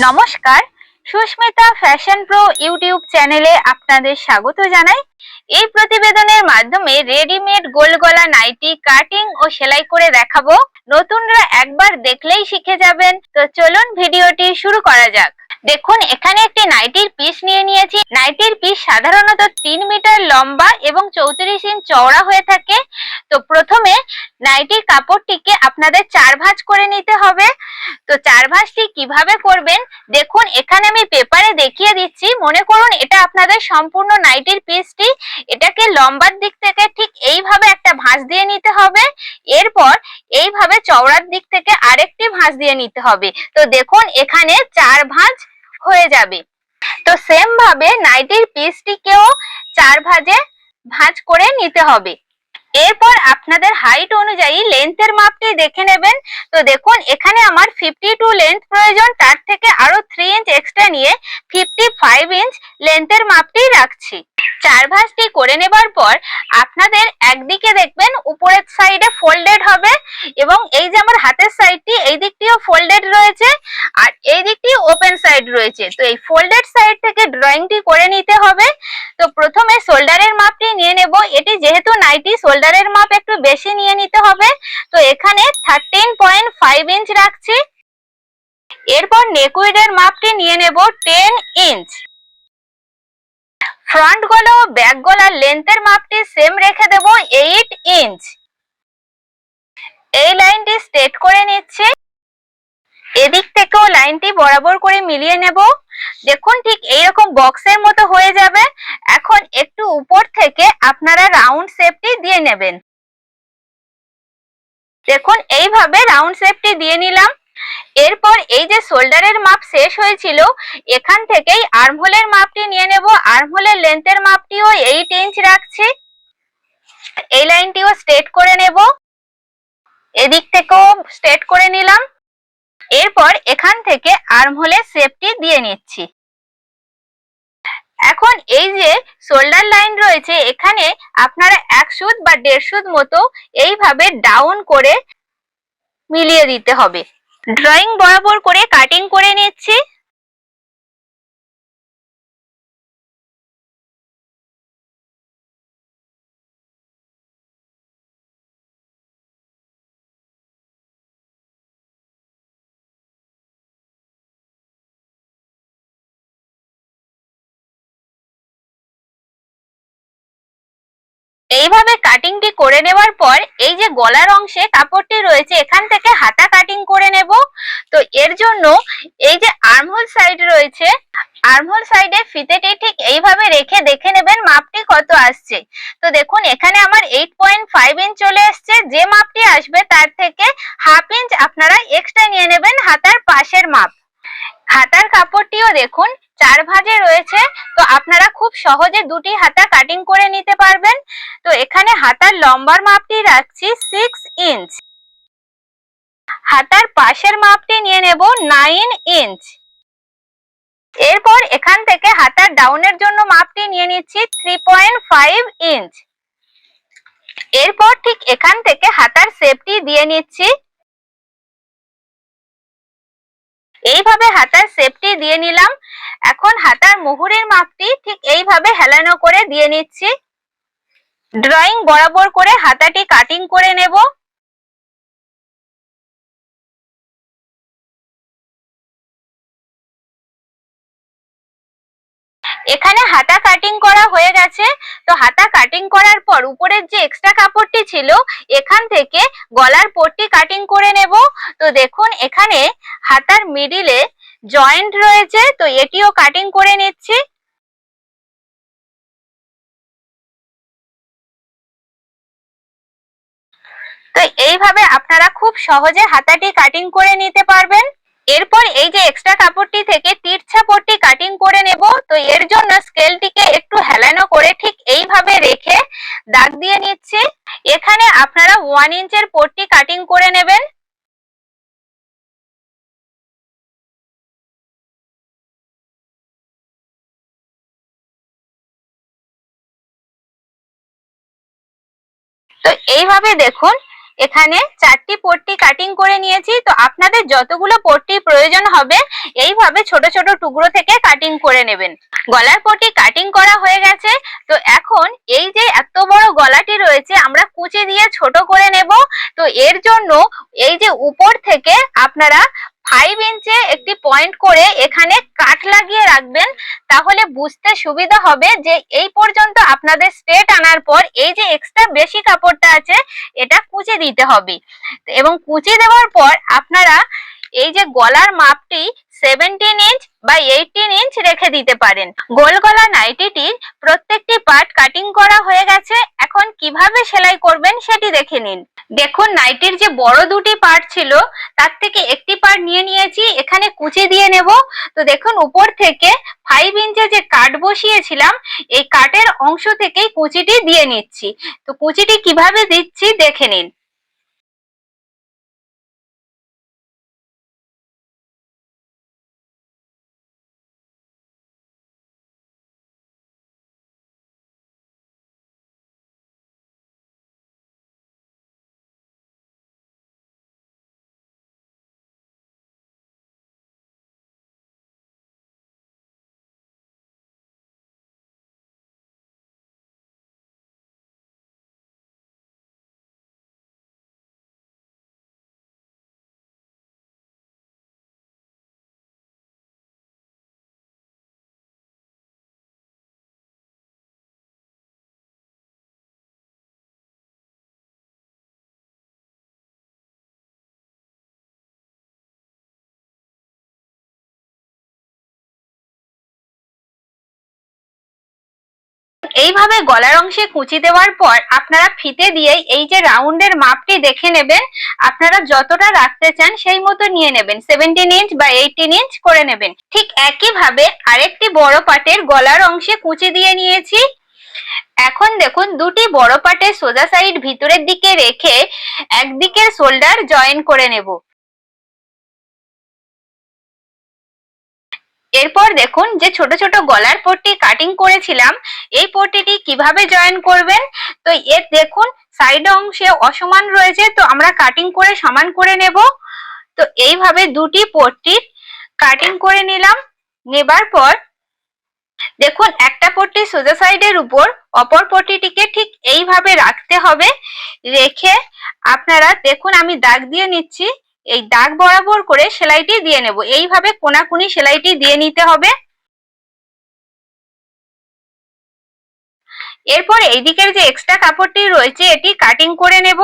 নমস্কার, Susmita fashion pro YouTube চ্যানেলে আপনাদের স্বাগত জানাই। এই প্রতিবেদনের মাধ্যমে রেডিমেড গোল গলা নাইটি কাটিং ও সেলাই করে দেখাবো। নতুনরা একবার দেখলেই শিখে যাবেন। তো চলুন ভিডিওটি শুরু করা যাক। দেখুন, এখানে একটি নাইটির পিস নিয়ে নিয়েছি। নাইটির পিস সাধারণত তিন মিটার লম্বা এবং চৌত্রিশ ইঞ্চ চওড়া হয়ে থাকে। তো প্রথমে নাইটির কাপড়টিকে আপনাদের চার ভাঁজ করে নিতে হবে। তো চার ভাঁজটি কীভাবে করবেন? দেখুন, এখানে আমি পেপারে দেখিয়ে দিচ্ছি। মনে করুন, এটা আপনাদের সম্পূর্ণ নাইটির পিসটি এটাকে লম্বার দিক থেকে ঠিক এইভাবে একটা ভাঁজ দিয়ে নিতে হবে। এরপর এইভাবে চওড়ার দিক থেকে আরেকটি ভাঁজ দিয়ে নিতে হবে। তো দেখুন, এখানে চার ভাঁজ হয়ে যাবে। তো সেম ভাবে নাইটির পিসটিকেও চার ভাঁজে ভাঁজ করে নিতে হবে। এরপর আপনাদের হাইট অনুযায়ী লেন্থের মাপটি দেখে নেবেন। তো দেখুন, এখানে আমার ফিফটি টু লেন্থ প্রয়োজন। তার থেকে আরও থ্রি ইঞ্চ এক্সট্রা নিয়ে ফিফটি ফাইভ ইঞ্চ লেন্থের মাপটি রাখছি। চার ভাঁজটি করে নেবার পর আপনাদের একদিকে দেখবেন, উপরের সাইডে ফোল্ডেড হবে। এবং এই যে আমার হাতের সাইডটি এই দিকটিও ফোল্ডেড রয়েছে আর এই দিকটি ওপেন সাইড রয়েছে। তো এই ফোল্ডেড সাইড থেকে ড্রয়িংটি করে নিতে হবে। তো প্রথমে শোল্ডারের মাপটি নিয়ে নেব। এটি যেহেতু নাইটি শোল্ডারের মাপ একটু বেশি নিয়ে নিতে হবে। তো এখানে থার্টিন পয়েন্ট ফাইভ ইঞ্চ রাখছি। এরপর নেকুইডের মাপটি নিয়ে নেব টেন ইঞ্চ ফ্রন্ট গলা ও ব্যাক গলার লেন্থের মাপটি সেম রেখে দেব এইট ইঞ্চ এই লাইনটি স্ট্রেট করে নিচ্ছি। এদিক থেকেও লাইনটি বরাবর করে মিলিয়ে নেব। দেখুন ঠিক এইরকম বক্সের মতো হয়ে যাবে। এখন একটু উপর থেকে আপনারা রাউন্ড শেপটি দিয়ে নেবেন। দেখুন এইভাবে রাউন্ড শেপটি দিয়ে নিলাম। এরপর এই যে শোল্ডারের মাপ শেষ হয়েছিল, এখান থেকেই আর্মহোলের মাপটি নিয়ে নেব। আর্মহোলের লেন্থের মাপটিও এইট ইঞ্চ রাখছি। এই লাইনটিও স্ট্রেট করে নেব। এদিক থেকেও স্ট্রেট করে নিলাম। এরপর এখান থেকে আর্ম হোলে সেফটি দিয়ে নিচ্ছি। এখন এই যে শোল্ডার লাইন রয়েছে, এখানে আপনারা এক সুদ বা দেড় সুদ মতো এইভাবে ডাউন করে মিলিয়ে দিতে হবে। ড্রয়িং বরাবর করে কাটিং করে নিচ্ছি। এইভাবে কাটিংটি করে নেওয়ার পর এই যে গলার অংশে কাপড়টি রয়েছে, এখান থেকে হাতা কাটিং করে নেব। তো এর জন্য এই যে আর্মহোল সাইড রয়েছে আর্মহোল সাইডে ফিতেটি ঠিক এইভাবে রেখে দেখে নেবেন মাপটি কত আসছে। তো দেখুন, এখানে আমার এইট পয়েন্ট ফাইভ ইঞ্চ চলে এসছে যে মাপটি আসবে তার থেকে হাফ ইঞ্চ আপনারা এক্সট্রা নিয়ে নেবেন হাতার পাশের মাপ। হাতার কাপড়টিও দেখুন চার ভাঁজে রয়েছে, তো আপনারা খুব সহজে দুটি হাতা কাটিং করে নিতে পারবেন। তো এখানে হাতার লম্বার মাপটি রাখছি সিক্স ইঞ্চ হাতার পাশের মাপটি নিয়ে নেব নাইন ইঞ্চ এরপর এখান থেকে হাতার ডাউনের জন্য মাপটি নিয়ে নিচ্ছি থ্রি পয়েন্ট ফাইভ ইঞ্চ এরপর ঠিক এখান থেকে হাতার শেপটি দিয়ে নিচ্ছি। এইভাবে হাতার সেফটি দিয়ে নিলাম। এখন হাতার মুহুরের মাপটি ঠিক এইভাবে হেলানো করে দিয়ে নিচ্ছি। ড্রয়িং বরাবর করে হাতাটি কাটিং করে নেব। এখানে হাতা কাটিং করা হয়ে গেছে। তো হাতা কাটিং করার পর উপরের যে এক্সট্রা কাপড়টি ছিল, এখান থেকে গলার পট্টি কাটিং করে নেব। তো দেখুন, এখানে হাতার মিডিলে জয়েন্ট রয়েছে, তো এটিও কাটিং করে নিচ্ছি। তো এইভাবে আপনারা খুব সহজে হাতাটি কাটিং করে নিতে পারবেন। এরপর এই যে এক্সট্রা কাপড়টি থেকে তিরছা পট্টি কাটিং করে নেব, তো এর জন্য স্কেলটিকে একটু হেলানো করে ঠিক এইভাবে রেখে দাগ দিয়ে নিচ্ছি। এখানে আপনারা ওয়ান ইঞ্চের পট্টি কাটিং করে নেবেন। তো এইভাবে দেখুন এখানে চারটি পট্টি কাটিং করে নিয়েছি। তো আপনাদের যতগুলো পট্টি প্রয়োজন হবে, এইভাবে ছোট ছোট টুকরো থেকে কাটিং করে নেবেন। গলার পট্টি কাটিং করা হয়ে গেছে। তো এখন এই যে এত বড় গলাটি রয়েছে, আমরা কুচি দিয়ে ছোট করে নেব। তো এর জন্য এই যে উপর থেকে আপনারা ফাইভ ইঞ্চে একটি পয়েন্ট করে এখানে কাট লাগিয়ে রাখবেন, তাহলে বুঝতে সুবিধা হবে যে এই পর্যন্ত আপনাদের স্ট্রেট আনার পর এই যে এক্সট্রা বেশি কাপড়টা আছে, এটা কুচি দিতে হবে। এবং কুচি দেওয়ার পর আপনারা এই যে গলার মাপটি সেভেন্টিন ইঞ্চ বা এইটিন ইঞ্চ রেখে দিতে পারেন। গোল গলা নাইটিটির প্রত্যেকটি পার্ট কাটিং করা হয়ে গেছে, এখন কীভাবে সেলাই করবেন সেটি দেখে নিন। দেখুন, নাইটের যে বড় দুটি পার্ট ছিল, তার থেকে একটি পার্ট নিয়ে নিয়েছি, এখানে কুচি দিয়ে নেব। তো দেখুন, উপর থেকে ফাইভ ইঞ্চে যে কাট বসিয়েছিলাম, এই কাটের অংশ থেকেই কুচিটি দিয়ে নিচ্ছি। তো কুচিটি কীভাবে দিচ্ছি, দেখে নিন। এইভাবে গলার অংশে কুচি দেওয়ার পর আপনারা ফিতে দিয়ে এই যে রাউন্ডের মাপটি দেখে নেবেন, আপনারা যতটা রাখতে চান সেই মতো নিয়ে নেবেন। সেভেন্টিন ইঞ্চ বা এইটিন ইঞ্চ করে নেবেন। ঠিক একইভাবে আরেকটি বড় পাটের গলার অংশে কুচি দিয়ে নিয়েছি। এখন দেখুন, দুটি বড় পাটের সোজা সাইড ভিতরের দিকে রেখে একদিকের শোল্ডার জয়েন করে নেব। এরপর দেখুন যে ছোট ছোট গলার পট্টি কাটিং করেছিলাম, এই পট্টিটি কীভাবে জয়েন করবেন? তো এর দেখুন সাইড অংশে অসমান রয়েছে, তো আমরা কাটিং করে সমান করে নেব। তো এইভাবে দুটি পট্টির কাটিং করে নিলাম। নেবার পর দেখুন, একটা পট্টি সোজা সাইডের উপর, অপর পট্টিটিকে ঠিক এইভাবে রাখতে হবে। রেখে আপনারা, দেখুন আমি দাগ দিয়ে নিচ্ছি। এই দাগ বরাবর করে সেলাইটি দিয়ে নেব। এইভাবে কোনাকুনি সেলাইটি দিয়ে নিতে হবে। এরপর এই দিকের যে এক্সট্রা কাপড়টি রয়েছে, এটি কাটিং করে নেব।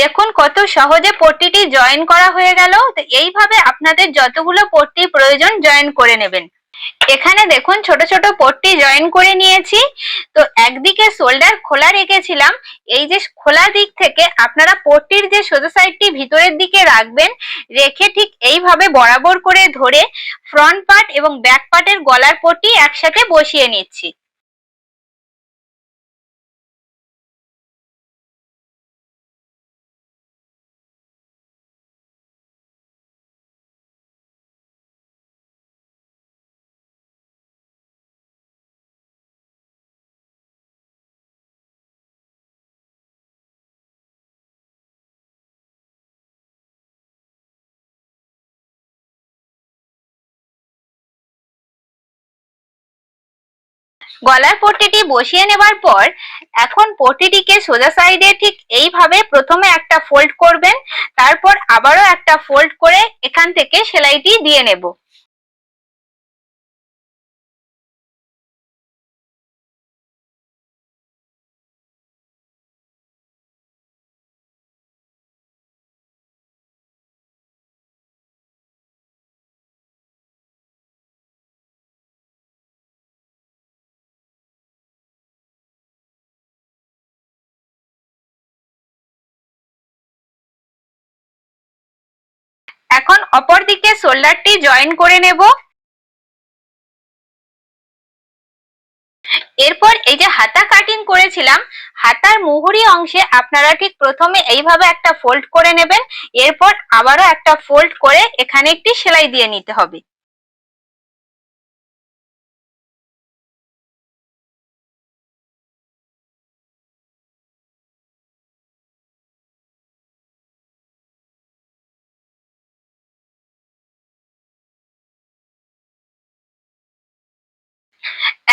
দেখুন কত সহজে পট্টিটি জয়েন করা হয়ে গেল। তো এইভাবে আপনাদের যতগুলো পট্টি প্রয়োজন জয়েন করে নেবেন। এখানে দেখুন ছোট ছোট পট্টি জয়েন করে নিয়েছি। তো একদিকে শোল্ডার খোলা রেখেছিলাম। এই যে খোলা দিক থেকে আপনারা পট্টির যে সোজা সাইডটি ভিতরের দিকে রাখবেন, রেখে ঠিক এইভাবে বরাবর করে ধরে ফ্রন্ট পার্ট এবং ব্যাক পার্টের গলার পট্টি একসাথে বসিয়ে নিচ্ছি। গলার পট্টিটি বসিয়ে নেবার পর এখন পট্টিটিকে সোজা সাইডে ঠিক এইভাবে প্রথমে একটা ফোল্ড করবেন, তারপর আবারও একটা ফোল্ড করে এখান থেকে সেলাইটি দিয়ে নেব। এখন অপর দিকে শোল্ডারটি জয়েন করে নেব। এরপর এই যে হাতা কাটিং করেছিলাম, হাতার মুহুরি অংশে আপনারা ঠিক প্রথমে এইভাবে একটা ফোল্ড করে নেবেন, এরপর আবারও একটা ফোল্ড করে এখানে একটি সেলাই দিয়ে নিতে হবে।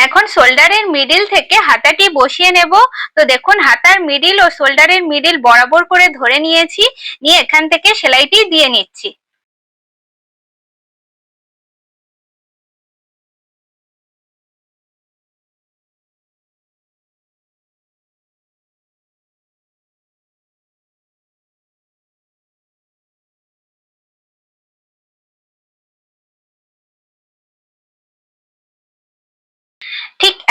এখন শোল্ডারের মিডিল থেকে হাতাটি বসিয়ে নেব। তো দেখুন, হাতার মিডিল ও শোল্ডারের মিডিল বরাবর করে ধরে নিয়েছি। নিয়ে এখান থেকে সেলাইটি দিয়ে নিচ্ছি।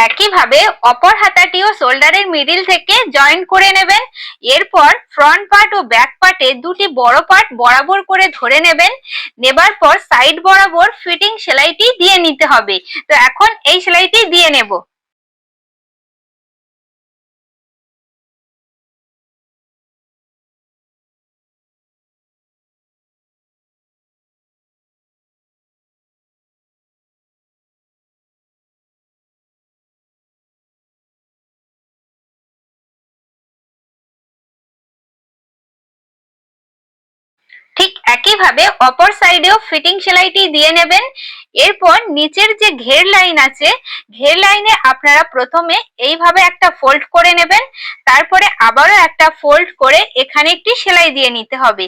একইভাবে অপর হাতাটিও শোল্ডারের মিডিল থেকে জয়েন্ট করে নেবেন। এরপর ফ্রন্ট পার্ট ও ব্যাক পার্টে দুটি বড় পার্ট বরাবর করে ধরে নেবেন। নেবার পর সাইড বরাবর ফিটিং সেলাইটি দিয়ে নিতে হবে। তো এখন এই সেলাইটি দিয়ে নেব। একইভাবে অপর সাইডেও ফিটিং সেলাইটি দিয়ে নেবেন। এরপর নিচের যে ঘের লাইন আছে, ঘের লাইনে আপনারা প্রথমে এইভাবে একটা ফোল্ড করে নেবেন। তারপরে আবারও একটা ফোল্ড করে এখানে একটি সেলাই দিয়ে নিতে হবে।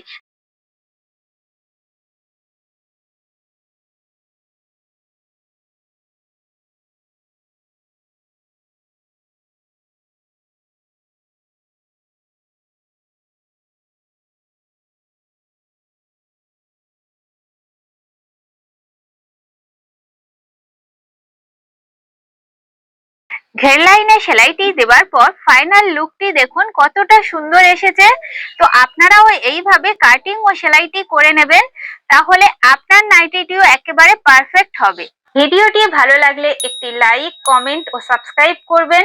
ঘের লাইনে সেলাইটি দেওয়ার পর ফাইনাল লুকটি দেখুন কতটা সুন্দর এসেছে। তো আপনারাও এইভাবে কাটিং ও সেলাইটি করে নেবেন, তাহলে আপনার নাইটিটিও একেবারে পারফেক্ট হবে। ভিডিওটি ভালো লাগলে একটি লাইক কমেন্ট ও সাবস্ক্রাইব করবেন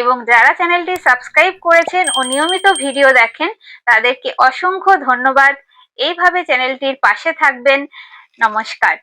এবং যারা চ্যানেলটি সাবস্ক্রাইব করেছেন ও নিয়মিত ভিডিও দেখেন, তাদেরকে অসংখ্য ধন্যবাদ। এইভাবে চ্যানেলটির পাশে থাকবেন। নমস্কার।